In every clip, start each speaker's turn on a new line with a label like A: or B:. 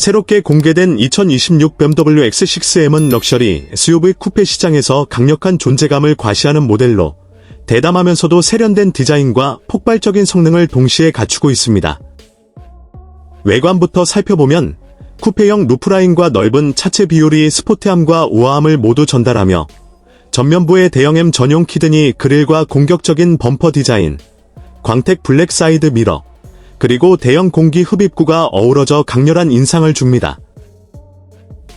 A: 새롭게 공개된 2026 BMW X6M은 럭셔리 SUV 쿠페 시장에서 강력한 존재감을 과시하는 모델로 대담하면서도 세련된 디자인과 폭발적인 성능을 동시에 갖추고 있습니다. 외관부터 살펴보면 쿠페형 루프라인과 넓은 차체 비율이 스포티함과 우아함을 모두 전달하며 전면부의 대형 M 전용 키드니 그릴과 공격적인 범퍼 디자인, 광택 블랙 사이드 미러, 그리고 대형 공기 흡입구가 어우러져 강렬한 인상을 줍니다.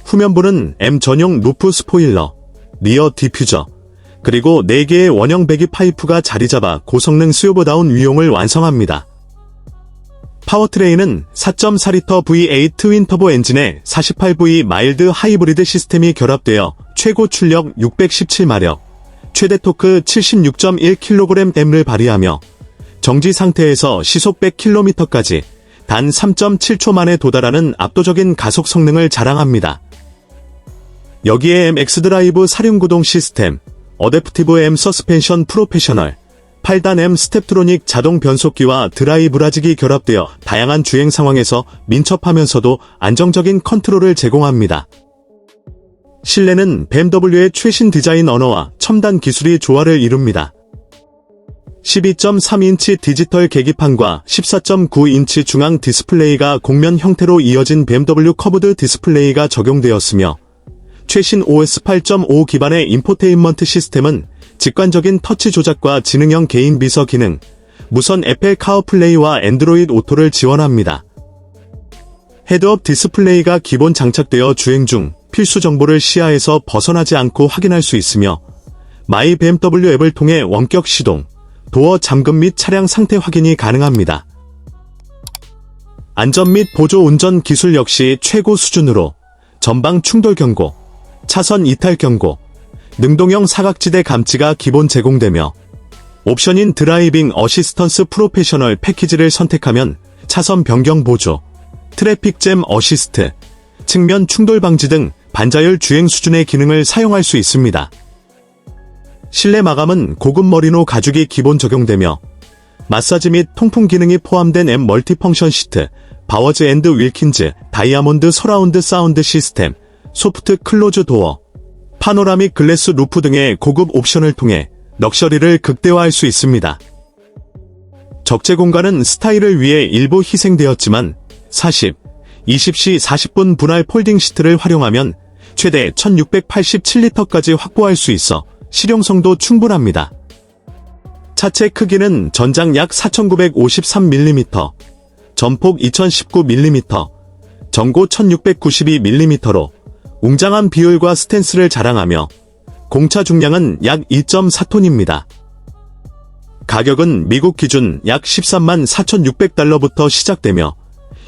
A: 후면부는 M 전용 루프 스포일러, 리어 디퓨저, 그리고 4개의 원형 배기 파이프가 자리 잡아 고성능 수요보다운 위용을 완성합니다. 파워트레인은 4.4리터 V8 트윈 터보 엔진에 48V 마일드 하이브리드 시스템이 결합되어 최고 출력 617마력, 최대 토크 76.1kgM을 발휘하며 정지 상태에서 시속 100km까지 단 3.7초 만에 도달하는 압도적인 가속 성능을 자랑합니다. 여기에 MX 드라이브 사륜 구동 시스템, 어댑티브 M 서스펜션 프로페셔널, 8단 M 스텝트로닉 자동 변속기와 드라이브라직이 결합되어 다양한 주행 상황에서 민첩하면서도 안정적인 컨트롤을 제공합니다. 실내는 BMW의 최신 디자인 언어와 첨단 기술이 조화를 이룹니다. 12.3인치 디지털 계기판과 14.9인치 중앙 디스플레이가 곡면 형태로 이어진 BMW 커브드 디스플레이가 적용되었으며 최신 OS 8.5 기반의 인포테인먼트 시스템은 직관적인 터치 조작과 지능형 개인 비서 기능, 무선 애플 카어플레이와 앤드로이드 오토를 지원합니다. 헤드업 디스플레이가 기본 장착되어 주행 중 필수 정보를 시야에서 벗어나지 않고 확인할 수 있으며 마이 BMW 앱을 통해 원격 시동, 도어 잠금 및 차량 상태 확인이 가능합니다. 안전 및 보조 운전 기술 역시 최고 수준으로 전방 충돌 경고, 차선 이탈 경고, 능동형 사각지대 감지가 기본 제공되며 옵션인 드라이빙 어시스턴스 프로페셔널 패키지를 선택하면 차선 변경 보조, 트래픽 잼 어시스트, 측면 충돌 방지 등 반자율 주행 수준의 기능을 사용할 수 있습니다. 실내 마감은 고급 머리노 가죽이 기본 적용되며 마사지 및 통풍 기능이 포함된 M 멀티펑션 시트, 바워즈 앤드 윌킨즈, 다이아몬드 서라운드 사운드 시스템, 소프트 클로즈 도어, 파노라믹 글래스 루프 등의 고급 옵션을 통해 럭셔리를 극대화할 수 있습니다. 적재 공간은 스타일을 위해 일부 희생되었지만 40, 20시 40분 분할 폴딩 시트를 활용하면 최대 1687리터까지 확보할 수 있어 실용성도 충분합니다. 차체 크기는 전장 약 4953mm, 전폭 2019mm, 전고 1692mm로 웅장한 비율과 스탠스를 자랑하며 공차 중량은 약 2.4톤입니다. 가격은 미국 기준 약 13만 4,600달러부터 시작되며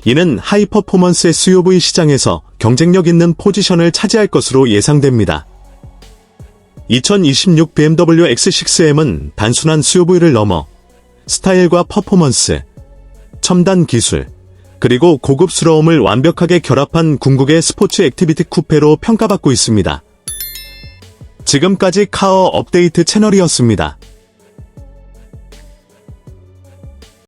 A: 이는 하이 퍼포먼스 SUV 시장에서 경쟁력 있는 포지션을 차지할 것으로 예상됩니다. 2026 BMW X6M은 단순한 SUV를 넘어 스타일과 퍼포먼스, 첨단 기술, 그리고 고급스러움을 완벽하게 결합한 궁극의 스포츠 액티비티 쿠페로 평가받고 있습니다. 지금까지 카어 업데이트 채널이었습니다.